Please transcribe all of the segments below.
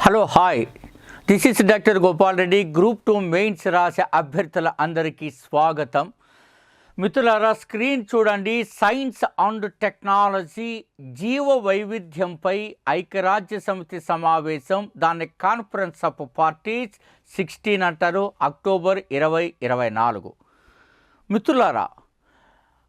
Hello hi. This is doctor Gopal Reddy group two mains రాసే అభ్యర్థుల అందరికీ స్వాగతం. మిత్రులారా స్క్రీన్ చూడండి. సైన్స్ అండ్ టెక్నాలజీ జీవ వైవిధ్యంపై ఐక్యరాజ్య సమితి సమావేశం. దాన్ని కాన్ఫరెన్స్ ఆఫ్ పార్టీస్ సిక్స్టీన్ అంటారు. అక్టోబర్ ఇరవై ఇరవై నాలుగు. మిత్రులారా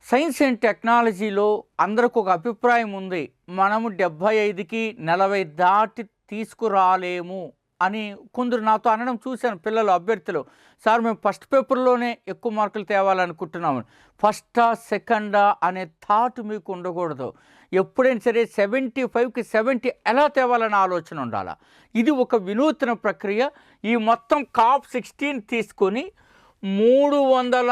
సైన్స్ అండ్ టెక్నాలజీలో అందరికి ఒక అభిప్రాయం ఉంది. మనము డెబ్భై ఐదుకి నలభై దాటి తీసుకురాలేము అని కొందరు నాతో అనడం చూశాను పిల్లలు అభ్యర్థులు. సార్ మేము ఫస్ట్ పేపర్లోనే ఎక్కువ మార్కులు తేవాలనుకుంటున్నాము. ఫస్టా సెకండా అనే థాట్ మీకు ఉండకూడదు. ఎప్పుడైనా సరే సెవెంటీ ఫైవ్కి సెవెంటీ ఎలా తేవాలనే ఆలోచన ఉండాలి? ఇది ఒక వినూత్న ప్రక్రియ. ఈ మొత్తం కాప్ సిక్స్టీన్ తీసుకొని మూడు వందల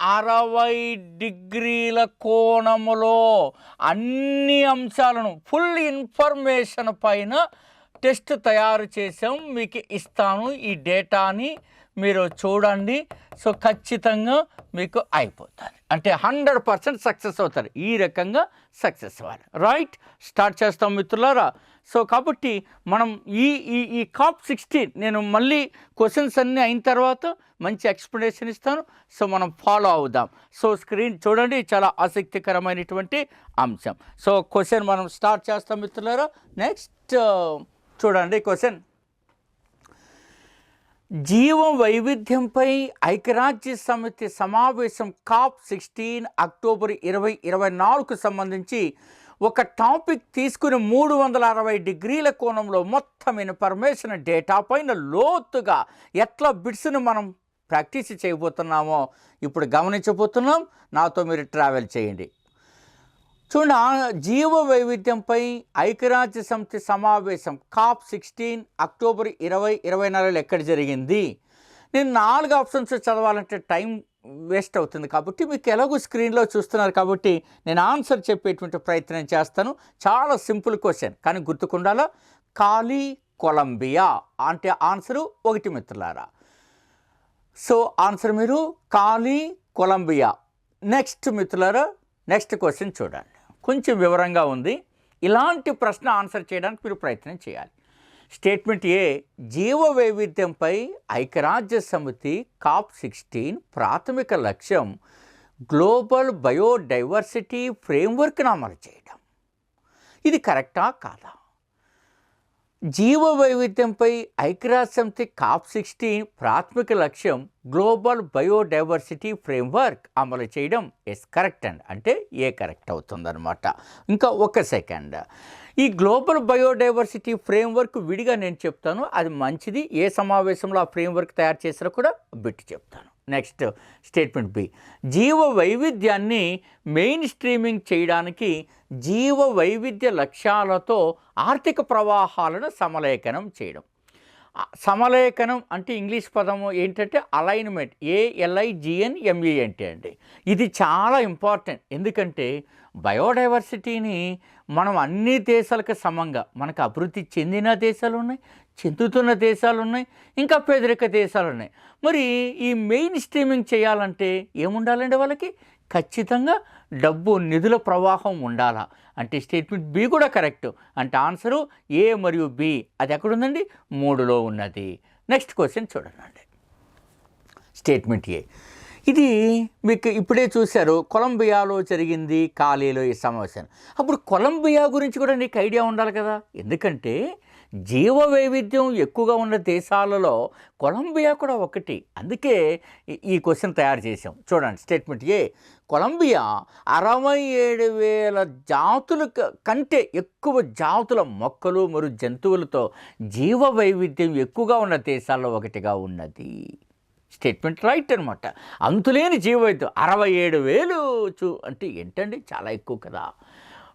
అరవై డిగ్రీల కోణములో అన్ని అంశాలను ఫుల్ ఇన్ఫర్మేషన్ పైన టెస్ట్ తయారు చేసాం మీకు ఇస్తాను ఈ డేటాని. మీరు చూడండి. సో ఖచ్చితంగా మీకు అయిపోతుంది అంటే హండ్రెడ్ పర్సెంట్ సక్సెస్ అవుతారు. ఈ రకంగా సక్సెస్ అవ్వాలి. రైట్? స్టార్ట్ చేస్తాం మిత్రులారా. సో కాబట్టి మనం ఈ ఈ ఈ కాప్ సిక్స్టీన్ నేను మళ్ళీ క్వశ్చన్స్ అన్నీ అయిన తర్వాత మంచి ఎక్స్ప్లెనేషన్ ఇస్తాను. సో మనం ఫాలో అవుదాం. సో స్క్రీన్ చూడండి. చాలా ఆసక్తికరమైనటువంటి అంశం. సో క్వశ్చన్ మనం స్టార్ట్ చేస్తాం మిత్రులారా. నెక్స్ట్ చూడండి క్వశ్చన్ జీవం వైవిధ్యంపై ఐక్యరాజ్య సమితి సమావేశం కాప్ సిక్స్టీన్ అక్టోబర్ ఇరవై ఇరవై నాలుగుకు సంబంధించి ఒక టాపిక్ తీసుకుని మూడు వందల అరవై డిగ్రీల కోణంలో మొత్తం ఇన్ఫర్మేషన్ డేటా పైన లోతుగా ఎట్లా బిట్స్ను మనం ప్రాక్టీస్ చేయబోతున్నామో ఇప్పుడు గమనించబోతున్నాం. నాతో మీరు ట్రావెల్ చేయండి. చూడండి జీవ వైవిధ్యంపై ఐక్యరాజ్య సమితి సమావేశం కాప్ సిక్స్టీన్ అక్టోబర్ ఇరవై ఇరవై నాలుగులో ఎక్కడ జరిగింది? నేను నాలుగు ఆప్షన్స్ చదవాలంటే టైం వేస్ట్ అవుతుంది కాబట్టి మీకు ఎలాగో స్క్రీన్లో చూస్తున్నారు కాబట్టి నేను ఆన్సర్ చెప్పేటువంటి ప్రయత్నం చేస్తాను. చాలా సింపుల్ క్వశ్చన్ కానీ గుర్తుకుండాలా? ఖాళీ కొలంబియా అంటే ఆన్సరు ఒకటి మిత్రులారా. సో ఆన్సర్ మీరు కాలి కొలంబియా. నెక్స్ట్ మిత్రులారా నెక్స్ట్ క్వశ్చన్ చూడండి. కొంచెం వివరంగా ఉంది. ఇలాంటి ప్రశ్న ఆన్సర్ చేయడానికి మీరు ప్రయత్నం చేయాలి. స్టేట్మెంట్ ఏ జీవ వైవిధ్యంపై ఐక్యరాజ్య సమితి కాప్ సిక్స్టీన్ ప్రాథమిక లక్ష్యం గ్లోబల్ బయోడైవర్సిటీ ఫ్రేమ్వర్క్ను అమలు చేయడం. ఇది కరెక్టా కాదా? జీవ వైవిధ్యంపై ఐక్యరాజ్యసమితి కాప్ సిక్స్టీన్ ప్రాథమిక లక్ష్యం గ్లోబల్ బయోడైవర్సిటీ ఫ్రేమ్వర్క్ అమలు చేయడం. Yes correct and. అంటే ఏ కరెక్ట్ అవుతుందన్నమాట. ఇంకా ఒక సెకండ్. ఈ గ్లోబల్ బయోడైవర్సిటీ ఫ్రేమ్వర్క్ విడిగా నేను చెప్తాను. అది మంచిది. ఏ సమావేశంలో ఆ ఫ్రేమ్వర్క్ తయారు చేసినా కూడా బిట్టు చెప్తాను. Next statement B. జీవ వైవిధ్యాన్ని మెయిన్ స్ట్రీమింగ్ చేయడానికి జీవ వైవిధ్య లక్ష్యాలతో ఆర్థిక ప్రవాహాలను సమలేఖనం చేయడం. సమలేఖనం అంటే ఇంగ్లీష్ పదము ఏంటంటే అలైన్మెంట్ ఏఎల్ఐజిఎన్ ఎంఈఎన్టీ అండి. ఇది చాలా ఇంపార్టెంట్. ఎందుకంటే బయోడైవర్సిటీని మనం అన్ని దేశాలకు సమంగా మనకు అభివృద్ధి చెందిన దేశాలు ఉన్నాయి చెందుతున్న దేశాలు ఉన్నాయి ఇంకా పేదరిక దేశాలు ఉన్నాయి మరి ఈ మెయిన్ స్ట్రీమింగ్ చేయాలంటే ఏముండాలండి వాళ్ళకి? ఖచ్చితంగా డబ్బు నిధుల ప్రవాహం ఉండాలా? అంటే స్టేట్మెంట్ బి కూడా కరెక్ట్. అంటే ఆన్సరు ఏ మరియు బి. అది ఎక్కడుందండి? మూడులో ఉన్నది. నెక్స్ట్ క్వశ్చన్ చూడండి. Statement A. ఇది మీకు ఇప్పుడే చూశారు కొలంబియాలో జరిగింది ఖాళీలో ఈ సమావేశం. అప్పుడు కొలంబియా గురించి కూడా నీకు ఐడియా ఉండాలి కదా? ఎందుకంటే జీవ వైవిధ్యం ఎక్కువగా ఉన్న దేశాలలో కొలంబియా కూడా ఒకటి. అందుకే ఈ- ఈ క్వశ్చన్ తయారు చేసాం చూడండి స్టేట్మెంట్ ఏ. కొలంబియా అరవై ఏడు వేల జాతుల కంటే ఎక్కువ జాతుల మొక్కలు మరియు జంతువులతో జీవ వైవిధ్యం ఎక్కువగా ఉన్న దేశాల్లో ఒకటిగా ఉన్నది. స్టేట్మెంట్ రైట్ అనమాట అంతులేని జీవవైద్యం. అరవై ఏడు వేలు చూ అంటే ఏంటండి? చాలా ఎక్కువ కదా.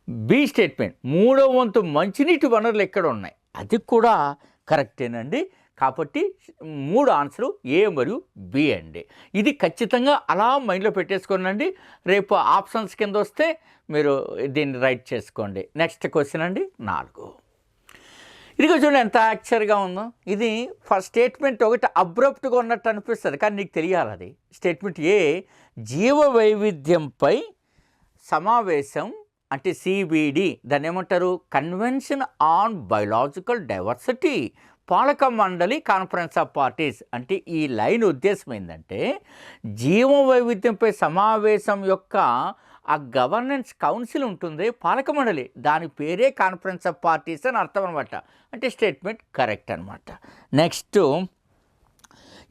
B statement. మూడో వంతు మంచినీటి వనరులు ఎక్కడ ఉన్నాయి? అది కూడా కరెక్టేనండి. కాబట్టి మూడు ఆన్సరు ఏ మరియు బి అండి. ఇది ఖచ్చితంగా అలా మైండ్లో పెట్టేసుకోనండి. రేపు ఆప్షన్స్ కింద వస్తే మీరు దీన్ని రైట్ చేసుకోండి. నెక్స్ట్ క్వశ్చన్ అండి. నాలుగు. ఇదిగో చూడండి ఎంత యాక్చర్గా ఉందో. ఇది ఫస్ట్ స్టేట్మెంట్ ఒకటి అబ్రప్ట్గా ఉన్నట్టు అనిపిస్తుంది. కానీ నీకు తెలియాలి అది. స్టేట్మెంట్ ఏ జీవ వైవిధ్యంపై సమావేశం అంటే సిబిడి దాన్ని ఏమంటారు? కన్వెన్షన్ ఆన్ బయలాజికల్ డైవర్సిటీ పాలక మండలి కాన్ఫరెన్స్ ఆఫ్ పార్టీస్ అంటే ఈ లైన్ ఉద్దేశం ఏంటంటే జీవ వైవిధ్యంపై సమావేశం యొక్క ఆ గవర్నెన్స్ కౌన్సిల్ ఉంటుంది పాలక మండలి. దాని పేరే కాన్ఫరెన్స్ ఆఫ్ పార్టీస్ అని అర్థం అనమాట అంటే స్టేట్మెంట్ కరెక్ట్ అనమాట నెక్స్ట్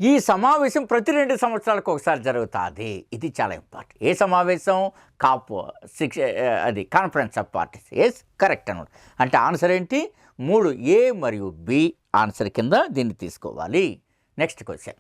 ఈ సమావేశం ప్రతి రెండు సంవత్సరాలకు ఒకసారి జరుగుతుంది. ఇది చాలా ఇంపార్టెంట్. ఏ సమావేశం? కాప్ సిక్స్ అది conference of parties. Yes correct అనమాట అంటే ఆన్సర్ ఏంటి? మూడు ఏ మరియు బి ఆన్సర్ కింద దీన్ని తీసుకోవాలి. Next question.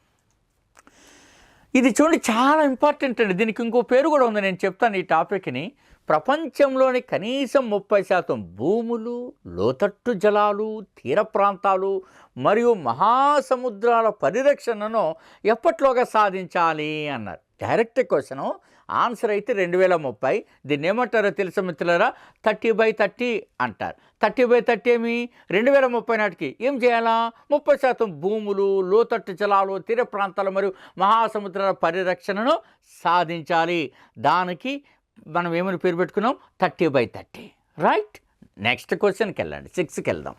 ఇది చూడండి చాలా ఇంపార్టెంట్ అండి. దీనికి ఇంకో పేరు కూడా ఉంది నేను చెప్తాను ఈ టాపిక్ని. ప్రపంచంలోని కనీసం ముప్పై శాతం భూములు లోతట్టు జలాలు తీర ప్రాంతాలు మరియు మహాసముద్రాల పరిరక్షణను ఎప్పట్లోగా సాధించాలి అన్నారు. డైరెక్ట్ క్వశ్చను ఆన్సర్ అయితే రెండు వేల ముప్పై. దీన్ని ఏమంటారో తెలుసు మిత్రులరా? థర్టీ బై థర్టీ అంటారు. థర్టీ బై థర్టీ ఏమి? రెండు వేల ముప్పై నాటికి ఏం చేయాలా? ముప్పై శాతం భూములు లోతట్టు జలాలు తీర ప్రాంతాలు మరియు మహాసముద్రాల పరిరక్షణను సాధించాలి. దానికి మనం ఏమని పేరు పెట్టుకున్నాం? Thirty by thirty. Right? Next క్వశ్చన్కి వెళ్ళండి. సిక్స్కి వెళ్దాం.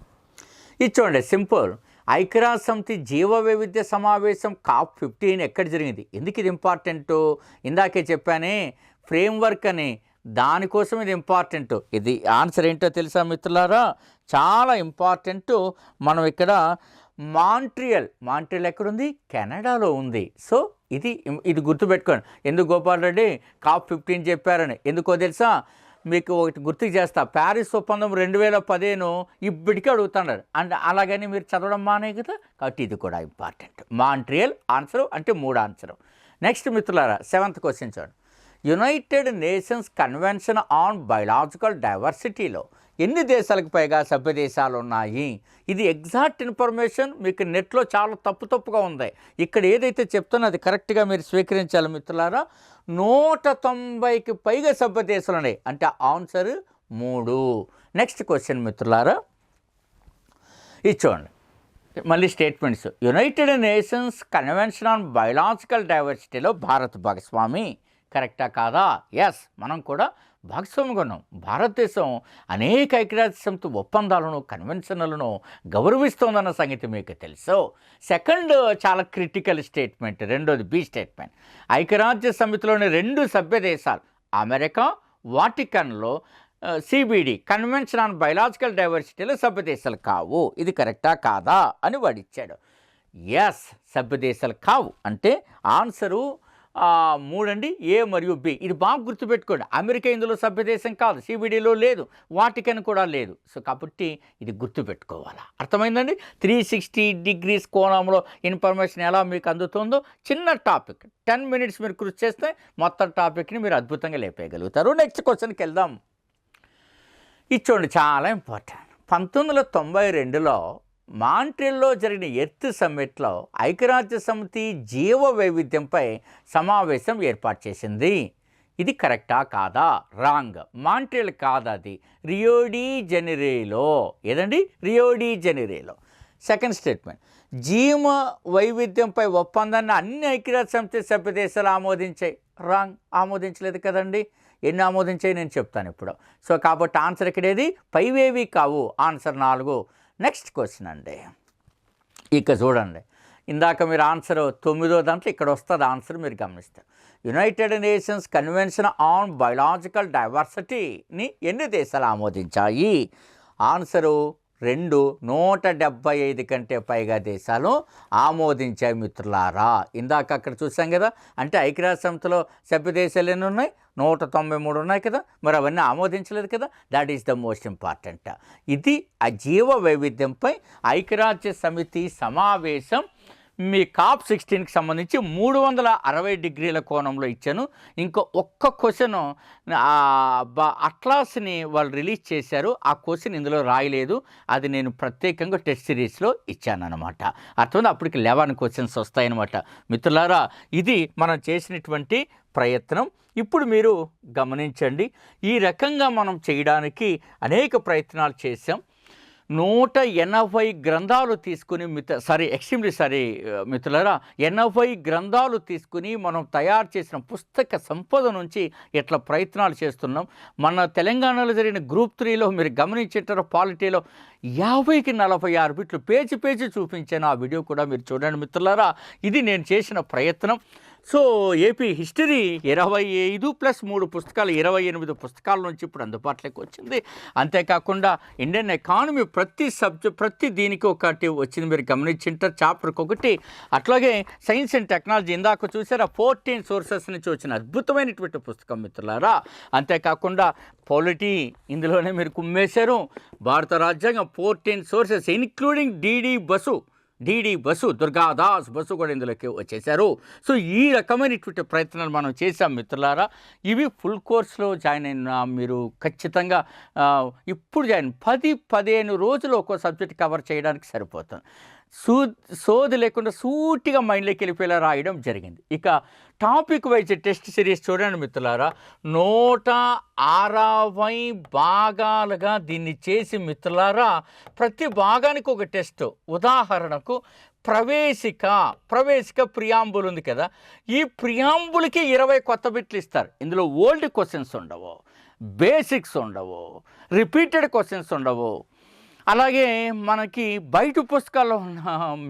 ఇది చూడండి సింపుల్. ఐక్యరాజ్య సమితి జీవ వైవిధ్య సమావేశం కాప్ ఫిఫ్టీన్ ఎక్కడ జరిగింది? ఎందుకు ఇది ఇంపార్టెంట్? ఇందాకే చెప్పానే ఫ్రేమ్వర్క్ అని దానికోసం ఇది ఇంపార్టెంట్. ఇది ఆన్సర్ ఏంటో తెలుసా మిత్రులారా? చాలా ఇంపార్టెంట్. మనం ఇక్కడ మాంట్రియల్ మాంట్రియల్ ఎక్కడుంది? కెనడాలో ఉంది. సో ఇది ఇది గుర్తుపెట్టుకోండి. ఎందుకు గోపాల్ రెడ్డి కాప్ ఫిఫ్టీన్ చెప్పారని? ఎందుకో తెలుసా? మీకు ఒకటి గుర్తు చేస్తా. ప్యారిస్ ఒప్పందం రెండు వేల పదిహేను ఇప్పటికీ అడుగుతున్నారు. అండ్ అలాగని మీరు చదవడం మానే కదా? కాబట్టి ఇది కూడా ఇంపార్టెంట్ మాంట్రియల్ ఆన్సర్ అంటే మూడు ఆన్సర్ నెక్స్ట్ మిత్రులారా సెవెంత్ క్వశ్చన్ చూడండి. United Nations convention on biological డైవర్సిటీలో ఎన్ని దేశాలకు పైగా సభ్య దేశాలు ఉన్నాయి? ఇది ఎగ్జాక్ట్ ఇన్ఫర్మేషన్ మీకు నెట్లో చాలా తప్పు తప్పుగా ఉంది. ఇక్కడ ఏదైతే చెప్తున్నా అది కరెక్ట్గా మీరు స్వీకరించాలి మిత్రులారా నూట తొంభైకి పైగా సభ్య దేశాలు ఉన్నాయి. అంటే ఆన్సర్ మూడు. నెక్స్ట్ క్వశ్చన్ మిత్రులారా. ఇచ్చోండి మళ్ళీ statements. United Nations convention on biological డైవర్సిటీలో Bharat భాగస్వామి. కరెక్టా కాదా? ఎస్ మనం కూడా భాగస్వామిగా ఉన్నాం. భారతదేశం అనేక ఐక్యరాజ్యసమితి ఒప్పందాలను కన్వెన్షన్లను గౌరవిస్తోందన్న సంగతి మీకు తెలుసు. సెకండ్ చాలా క్రిటికల్ స్టేట్మెంట్ రెండోది బి స్టేట్మెంట్. ఐక్యరాజ్య సమితిలోని రెండు సభ్య దేశాలు అమెరికా వాటికన్లో సిబిడి కన్వెన్షన్ ఆన్ బయలాజికల్ డైవర్సిటీలో సభ్య దేశాలు కావు. ఇది కరెక్టా కాదా? అని వాడిచ్చాడు ఎస్ సభ్య దేశాలు కావు. అంటే ఆన్సరు మూడండి ఏ మరియు బి. ఇది బాగా గుర్తుపెట్టుకోండి. అమెరికా ఇందులో సభ్యదేశం కాదు సిబిడిలో లేదు వాటికన్ కూడా లేదు. సో కాబట్టి ఇది గుర్తుపెట్టుకోవాలా. అర్థమైందండి? త్రీ సిక్స్టీ డిగ్రీస్ కోణంలో ఇన్ఫర్మేషన్ ఎలా మీకు అందుతుందో చిన్న టాపిక్. టెన్ మినిట్స్ మీరు కృషి చేస్తే మొత్తం టాపిక్ని మీరు అద్భుతంగా లేపేయగలుగుతారు. నెక్స్ట్ క్వశ్చన్కి వెళ్దాం. ఇది చూడండి చాలా ఇంపార్టెంట్. పంతొమ్మిది వందల తొంభై రెండులో మాంట్రిల్లో జరిగిన ఎర్త్ సమ్మిట్లో ఐక్యరాజ్య సమితి జీవ వైవిధ్యంపై సమావేశం ఏర్పాటు చేసింది. ఇది కరెక్టా కాదా? రాంగ్. మాంట్రియల్ కాదా అది? రియోడీ జెనిరేలో. ఏదండి? రియోడీ జెనిరేలో. Second statement. జీవ వైవిధ్యంపై ఒప్పందాన్ని అన్ని ఐక్యరాజ్య సమితి సభ్య దేశాలు ఆమోదించాయి. రాంగ్. ఆమోదించలేదు కదండి? ఎన్ని ఆమోదించాయి? నేను చెప్తాను ఇప్పుడు. సో కాబట్టి ఆన్సర్ ఇక్కడేది పైవేవి కావు. ఆన్సర్ నాలుగు. నెక్స్ట్ క్వశ్చన్ అండి. ఇక చూడండి. ఇందాక మీరు ఆన్సర్ తొమ్మిదో దాంట్లో ఇక్కడ వస్తుంది ఆన్సర్ మీరు గమనిస్తారు united nations convention on biological డైవర్సిటీని ఎన్ని దేశాలు ఆమోదించాయి? ఆన్సరు రెండు నూట డెబ్బై ఐదు కంటే పైగా దేశాలు ఆమోదించాయి మిత్రులారా. ఇందాక అక్కడ చూసాం కదా అంటే ఐక్యరాజ్య సమితిలో సభ్య దేశాలు ఎన్ని ఉన్నాయి? నూట తొంభై మూడు ఉన్నాయి కదా మరి అవన్నీ ఆమోదించలేదు కదా. That is the most important ఇది ఆ జీవ వైవిధ్యంపై ఐక్యరాజ్య సమితి సమావేశం మీ కాప్ సిక్స్టీన్కి సంబంధించి మూడు వందల అరవై డిగ్రీల కోణంలో ఇచ్చాను. ఇంకో ఒక్క క్వశ్చన్ అట్లాస్ని వాళ్ళు రిలీజ్ చేశారు. ఆ క్వశ్చన్ ఇందులో రాయలేదు. అది నేను ప్రత్యేకంగా టెస్ట్ సిరీస్లో ఇచ్చాను అనమాట అర్థమైంది? అప్పటికి లెవెన్ క్వశ్చన్స్ వస్తాయన్నమాట. మిత్రులారా ఇది మనం చేసినటువంటి ప్రయత్నం. ఇప్పుడు మీరు గమనించండి. ఈ రకంగా మనం చేయడానికి అనేక ప్రయత్నాలు చేశాం. నూట ఎనభై గ్రంథాలు తీసుకుని మిత సారీ ఎక్స్ట్రీమ్లీ సారీ మిత్రులరా ఎనభై గ్రంథాలు తీసుకుని మనం తయారు చేసిన పుస్తక సంపద నుంచి ఇట్లా ప్రయత్నాలు చేస్తున్నాం. మన తెలంగాణలో జరిగిన గ్రూప్ త్రీలో మీరు గమనించేటారు పాలిటీలో యాభైకి నలభై ఆరు బిట్లు పేజీ పేజీ చూపించాను ఆ వీడియో కూడా మీరు చూడండి మిత్రులారా. ఇది నేను చేసిన ప్రయత్నం. సో ఏపీ హిస్టరీ ఇరవై ఐదు ప్లస్ మూడు పుస్తకాలు ఇరవై ఎనిమిది పుస్తకాల నుంచి ఇప్పుడు అందుబాటులోకి వచ్చింది. అంతేకాకుండా ఇండియన్ ఎకానమీ ప్రతి సబ్జెక్ట్ ప్రతి దీనికి ఒకటి వచ్చింది. మీరు గమనించింటారు చాప్టర్కి ఒకటి. అట్లాగే సైన్స్ అండ్ టెక్నాలజీ ఇందాక చూసారా ఫోర్టీన్ సోర్సెస్ నుంచి వచ్చిన అద్భుతమైనటువంటి పుస్తకం మిత్రులారా. అంతేకాకుండా పాలిటీ ఇందులోనే మీరు కుమ్మేశారు. భారత రాజ్యాంగం fourteen sources including DD Basu. DD Basu Durgadas Basu కూడా ఇందులోకి వచ్చేసారు సో ఈ రకమైనటువంటి ప్రయత్నాలు మనం చేసాం మిత్రులారా. ఇవి ఫుల్ కోర్స్లో జాయిన్ అయిన మీరు ఖచ్చితంగా ఇప్పుడు జాయిన్ పది పదిహేను రోజులు ఒక్కో సబ్జెక్ట్ కవర్ చేయడానికి సరిపోతుంది. సూ సోది లేకుండా సూటిగా మైండ్లోకి వెళ్ళిపోయేలా రాయడం జరిగింది. ఇక టాపిక్ వైజ్ టెస్ట్ సిరీస్ చూడండి మిత్రులారా. నూట అరవై భాగాలుగా దీన్ని చేసి మిత్రులారా ప్రతి భాగానికి ఒక టెస్ట్ ఉదాహరణకు ప్రవేశిక ప్రవేశిక ప్రియాంబుల్ ఉంది కదా. ఈ ప్రియాంబుల్కి ఇరవై కొత్త బిట్లు ఇస్తారు. ఇందులో ఓల్డ్ క్వశ్చన్స్ ఉండవు. బేసిక్స్ ఉండవు. రిపీటెడ్ క్వశ్చన్స్ ఉండవు. అలాగే మనకి బయట పుస్తకాల్లో ఉన్న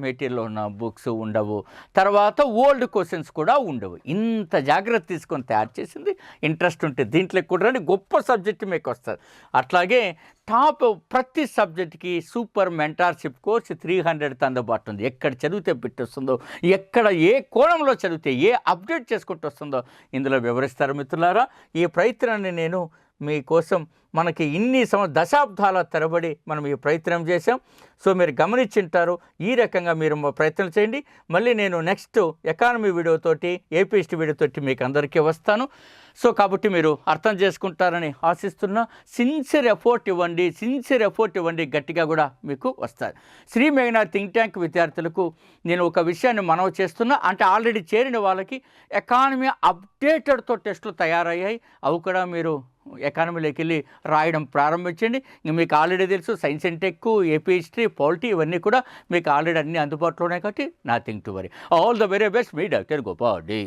మెటీరియల్ ఉన్న బుక్స్ ఉండవు. తర్వాత ఓల్డ్ క్వశ్చన్స్ కూడా ఉండవు. ఇంత జాగ్రత్త తీసుకొని తయారు చేసింది ఇంట్రెస్ట్ ఉంటే దీంట్లో కూడా గొప్ప సబ్జెక్ట్ మీకు వస్తుంది. అట్లాగే టాప్ ప్రతి సబ్జెక్ట్కి super mentorship course three hundred అందుబాటు ఉంది. ఎక్కడ చదివితే పెట్టొస్తుందో ఎక్కడ ఏ కోణంలో చదివితే ఏ అప్డేట్ చేసుకుంటూ వస్తుందో ఇందులో వివరిస్తారు మిత్రులారా? ఈ ప్రయత్నాన్ని నేను మీకోసం మనకి ఇన్ని సంవ దశాబ్దాల తరబడి మనం ఈ ప్రయత్నం చేసాం సో మీరు గమనించింటారు ఈ రకంగా మీరు ప్రయత్నం చేయండి. మళ్ళీ నేను నెక్స్ట్ ఎకానమీ వీడియోతోటి ఏపీఎస్టీ వీడియోతోటి మీకు అందరికీ వస్తాను. సో కాబట్టి మీరు అర్థం చేసుకుంటారని ఆశిస్తున్నా. సిన్సియర్ ఎఫోర్ట్ ఇవ్వండి. సిన్సియర్ ఎఫోర్ట్ ఇవ్వండి. గట్టిగా కూడా మీకు వస్తారు శ్రీ మేఘనా థింక్ ట్యాంక్ విద్యార్థులకు నేను ఒక విషయాన్ని మనవి చేస్తున్నా. అంటే ఆల్రెడీ చేరిన వాళ్ళకి ఎకానమీ అప్డేటెడ్తో టెస్టులు తయారయ్యాయి. అవి కూడా మీరు ఎకానమీలోకి వెళ్ళి రాయడం ప్రారంభించండి. ఇంక మీకు ఆల్రెడీ తెలుసు science and tech AP history polity ఇవన్నీ కూడా మీకు ఆల్రెడీ అన్ని అందుబాటులో ఉన్నాయి కాబట్టి nothing to worry all the very best me doctor Gopadi